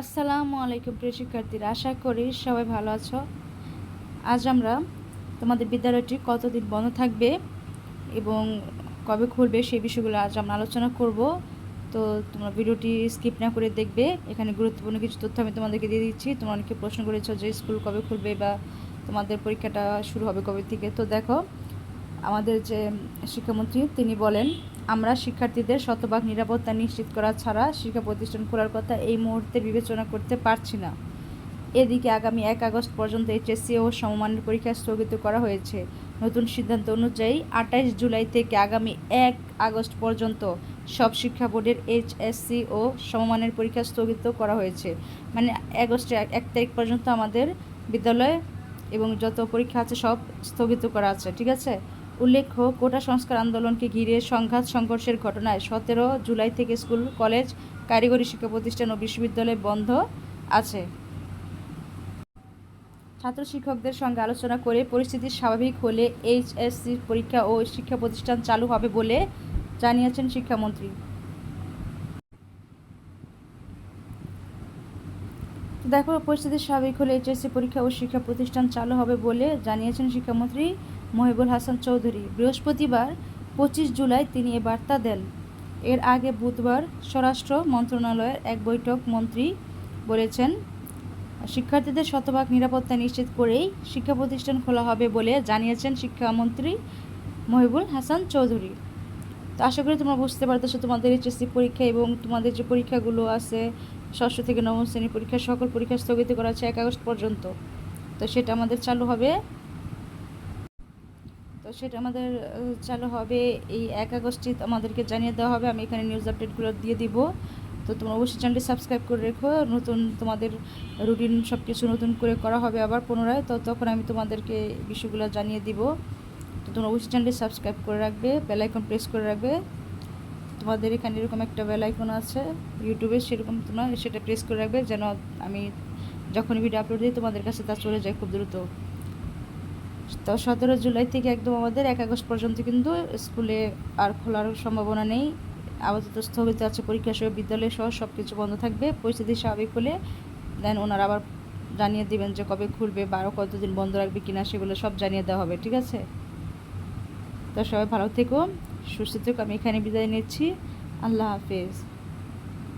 আসসালামু আলাইকুম প্রিয় শিক্ষার্থীরা, আশা করি সবাই ভালো আছো। আজ আমরা তোমাদের বিদ্যালয়টি কতদিন বন্ধ থাকবে এবং কবে খুলবে সেই বিষয়গুলো আজ আমরা আলোচনা করব। তো তোমরা ভিডিওটি স্কিপ না করে দেখবে, এখানে গুরুত্বপূর্ণ কিছু তথ্য আমি তোমাদেরকে দিয়ে দিচ্ছি। তোমরা অনেকে প্রশ্ন করেছ যে স্কুল কবে খুলবে বা তোমাদের পরীক্ষাটা শুরু হবে কবে থেকে। তো দেখো, আমাদের যে শিক্ষামন্ত্রী তিনি বলেন আমরা শিক্ষার্থীদের শতভাগ নিরাপত্তা নিশ্চিত করা ছাড়া শিক্ষা প্রতিষ্ঠান খোলার কথা এই মুহূর্তে বিবেচনা করতে পারছি না। এদিকে আগামী এক আগস্ট পর্যন্ত এইচএসসি ও সমমানের পরীক্ষা স্থগিত করা হয়েছে। নতুন সিদ্ধান্ত অনুযায়ী আঠাইশ জুলাই থেকে আগামী এক আগস্ট পর্যন্ত সব শিক্ষা বোর্ডের এইচএসসি ও সমমানের পরীক্ষা স্থগিত করা হয়েছে। মানে আগস্টে এক তারিখ পর্যন্ত আমাদের বিদ্যালয়ে এবং যত পরীক্ষা আছে সব স্থগিত করা আছে, ঠিক আছে? উল্লেখ্য, কোটা সংস্কার আন্দোলনকে ঘিরে সংঘাত, সংঘর্ষের ঘটনায় সতেরো জুলাই থেকে স্কুল, কলেজ, কারিগরি শিক্ষা প্রতিষ্ঠান ও বিশ্ববিদ্যালয় বন্ধ আছে। ছাত্র শিক্ষকদের সঙ্গে আলোচনা করে পরিস্থিতি স্বাভাবিক হলে এইচএসসি পরীক্ষা ও শিক্ষা প্রতিষ্ঠান চালু হবে বলে জানিয়েছেন শিক্ষামন্ত্রী। দেখো, পরিস্থিতি স্বাভাবিক হলে এইচএসসি পরীক্ষা ও শিক্ষা প্রতিষ্ঠান চালু হবে বলে জানিয়েছেন শিক্ষামন্ত্রী। মহিবুল হাসান চৌধুরী। বৃহস্পতিবার পঁচিশ জুলাই তিনি এ বার্তা দেন। এর আগে বুধবার স্বরাষ্ট্র মন্ত্রণালয়ের এক বৈঠক মন্ত্রী বলেছেন, শিক্ষার্থীদের শতভাগ নিরাপত্তা নিশ্চিত করেই শিক্ষা প্রতিষ্ঠান খোলা হবে বলে জানিয়েছেন শিক্ষামন্ত্রী মহিবুল হাসান চৌধুরী। তো আশা করি তোমরা বুঝতে পারতেছো, তোমাদের এইচএসসি পরীক্ষা এবং তোমাদের যে পরীক্ষাগুলো আছে, ষষ্ঠ থেকে নবম শ্রেণির পরীক্ষা, সকল পরীক্ষা স্থগিত করা আছে এক আগস্ট পর্যন্ত। তো সেটা আমাদের চালু হবে তো সেটা আমাদের চালু হবে এই এক আগস্টে। আমাদেরকে জানিয়ে দেওয়া হবে, আমি এখানে নিউজ আপডেটগুলো দিয়ে দিব। তো তোমরা অবশ্যই চ্যানেলটি সাবস্ক্রাইব করে রেখো। নতুন তোমাদের রুটিন সব কিছু নতুন করে করা হবে আবার পুনরায়। তো তখন আমি তোমাদেরকে বিষয়গুলো জানিয়ে দিব। তো তোমরা অবশ্যই চ্যানেলটি সাবস্ক্রাইব করে রাখবে বেলাইকন প্রেস করে রাখবে। তোমাদের এখানে এরকম একটা বেলাইকন আছে ইউটিউবে সেরকম তোমরা সেটা প্রেস করে রাখবে যেন আমি যখন ভিডিও আপলোড দিই, তোমাদের কাছে তা চলে যায় খুব দ্রুত। তো সতেরো জুলাই থেকে একদম আমাদের এক আগস্ট পর্যন্ত কিন্তু স্কুলে আর খোলার সম্ভাবনা নেই। আপাতত স্থগিত আছে পরীক্ষা সহ বিদ্যালয় সহ সব কিছু বন্ধ থাকবে। পরিস্থিতি স্বাভাবিক হলে দেন ওনারা আবার জানিয়ে দিবেন যে কবে খুলবে বা আরও কতদিন বন্ধ রাখবে কিনা সেগুলো সব জানিয়ে দেওয়া হবে, ঠিক আছে? তো সবাই ভালো থেকো, সুস্থ থেকো, আমি এখানে বিদায় নিচ্ছি। আল্লাহ হাফেজ।